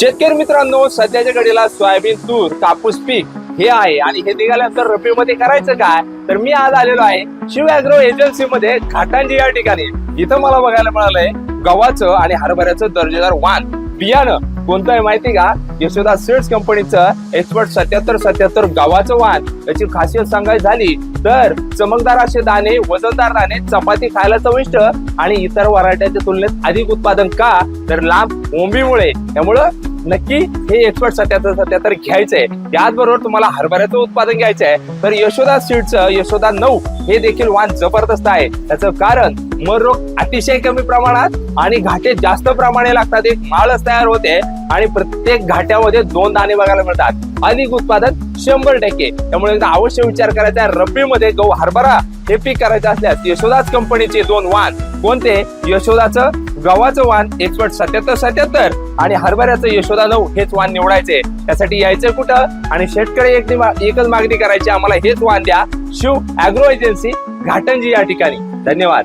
शेतकरी मित्रांनो सध्याच्या घडीला सोयाबीन तूर कापूस पीक हे आहे आणि हे निघाल्यानंतर रब्बीमध्ये करायचं काय? तर मी आज आलेलो आहे शिव अॅग्रो एजन्सी मध्ये घाटांजी या ठिकाणी. इथं मला बघायला मिळालंय गव्हाचं आणि हरभऱ्याचं दर्जेदार वाण. बियाणं कोणतं आहे माहिती का? यशोदा सीड्स कंपनीचं एक्सपर्ट सत्याहत्तर सत्याहत्तर गव्हाचं वाण. याची खासियत सांगायची झाली तर चमकदार असे दाणे वजनदार दाणे चपाती खायला चविष्ट आणि इतर वराठ्याच्या तुलनेत अधिक उत्पादन का? तर लांब ओंबीमुळे. त्यामुळं नक्की हे एक्सपर्ट सत्याहत्तर सत्याहत्तर घ्यायचंय. त्याचबरोबर तुम्हाला हरभऱ्याचं उत्पादन घ्यायचं आहे. तर यशोदा सीडचं यशोदा नऊ हे देखील वाण जबरदस्त आहे. त्याचं कारण मर रोग अतिशय कमी प्रमाणात आणि घाटे जास्त प्रमाणे लागतात. एक माळच तयार होते आणि प्रत्येक घाट्यामध्ये दोन दाणे बघायला मिळतात. अधिक उत्पादन शंभर टक्के. त्यामुळे एकदा अवश्य विचार करायचा आहे. रब्बीमध्ये गहू हरभरा हे पीक करायचं असल्यास यशोदाच कंपनीचे दोन वाण कोणते? यशोदाचं गव्हाचं वाण एक्सपर्ट सत्याहत्तर सत्याहत्तर आणि हरभऱ्याचं यशोदा नऊ हेच वाण निवडायचे. त्यासाठी यायचं कुठं? आणि शेतकरी एक एकच मागणी करायची आम्हाला हेच वाण द्या. शिव अॅग्रो एजन्सी घाटंजी या ठिकाणी. धन्यवाद.